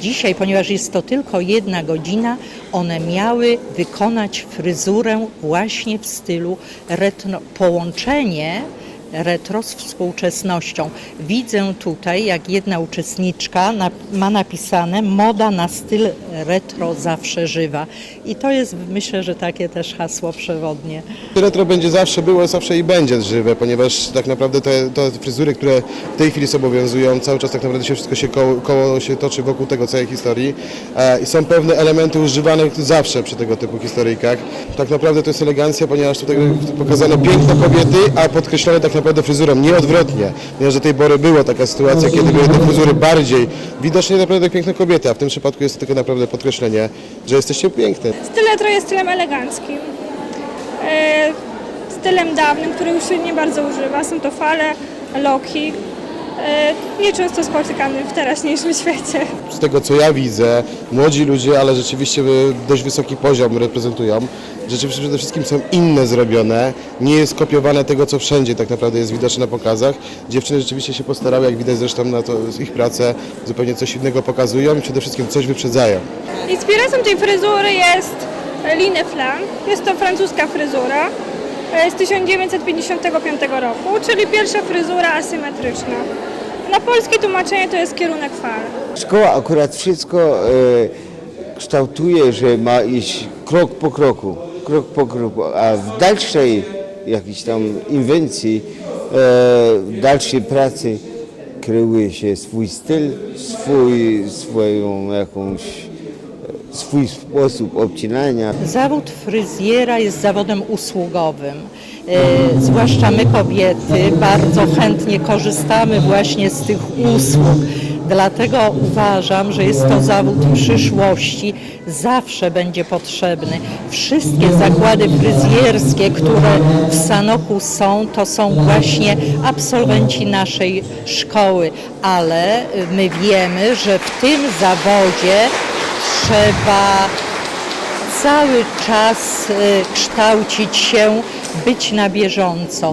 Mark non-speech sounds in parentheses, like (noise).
dzisiaj, ponieważ jest to tylko jedna godzina, one miały wykonać fryzurę właśnie w stylu retro, połączenie retro z współczesnością. Widzę tutaj, jak jedna uczestniczka ma napisane moda na styl retro zawsze żywa. I to jest, myślę, że takie też hasło przewodnie. Retro będzie zawsze było, zawsze i będzie żywe, ponieważ tak naprawdę te, te fryzury, które w tej chwili sobie obowiązują, cały czas tak naprawdę się wszystko się koło, koło się toczy wokół tego całej historii e, i są pewne elementy używane zawsze przy tego typu historyjkach. Tak naprawdę to jest elegancja, ponieważ tutaj pokazano piękno kobiety, a podkreślone tak naprawdę fryzurą, nie odwrotnie, ponieważ do tej pory była taka sytuacja, kiedy były te fryzury bardziej widocznie naprawdę piękne kobiety, a w tym przypadku jest tylko naprawdę podkreślenie, że jesteście piękne. Styl retro jest stylem eleganckim. E, stylem dawnym, który już się nie bardzo używa. Są to fale, loki. E, nieczęsto spotykany w teraźniejszym (laughs) świecie. z tego co ja widzę, młodzi ludzie, ale rzeczywiście dość wysoki poziom reprezentują. Rzeczywiście przede wszystkim są inne zrobione, nie jest kopiowane tego, co wszędzie tak naprawdę jest widoczne na pokazach. Dziewczyny rzeczywiście się postarały, jak widać zresztą na to ich pracę, zupełnie coś innego pokazują i przede wszystkim coś wyprzedzają. Inspiracją tej fryzury jest Line Flan. Jest to francuska fryzura z 1955 roku, czyli pierwsza fryzura asymetryczna. Na polskie tłumaczenie to jest kierunek fal. Szkoła akurat wszystko e, kształtuje, że ma iść krok po kroku, krok po kroku, a w dalszej jakiejś tam inwencji, e, w dalszej pracy kreuje się swój styl, swój, swoją jakąś, e, swój sposób obcinania. Zawód fryzjera jest zawodem usługowym. E, zwłaszcza my kobiety bardzo chętnie korzystamy właśnie z tych usług. Dlatego uważam, że jest to zawód przyszłości, zawsze będzie potrzebny. Wszystkie zakłady fryzjerskie, które w Sanoku są, to są właśnie absolwenci naszej szkoły, ale my wiemy, że w tym zawodzie trzeba cały czas y, kształcić się, być na bieżąco.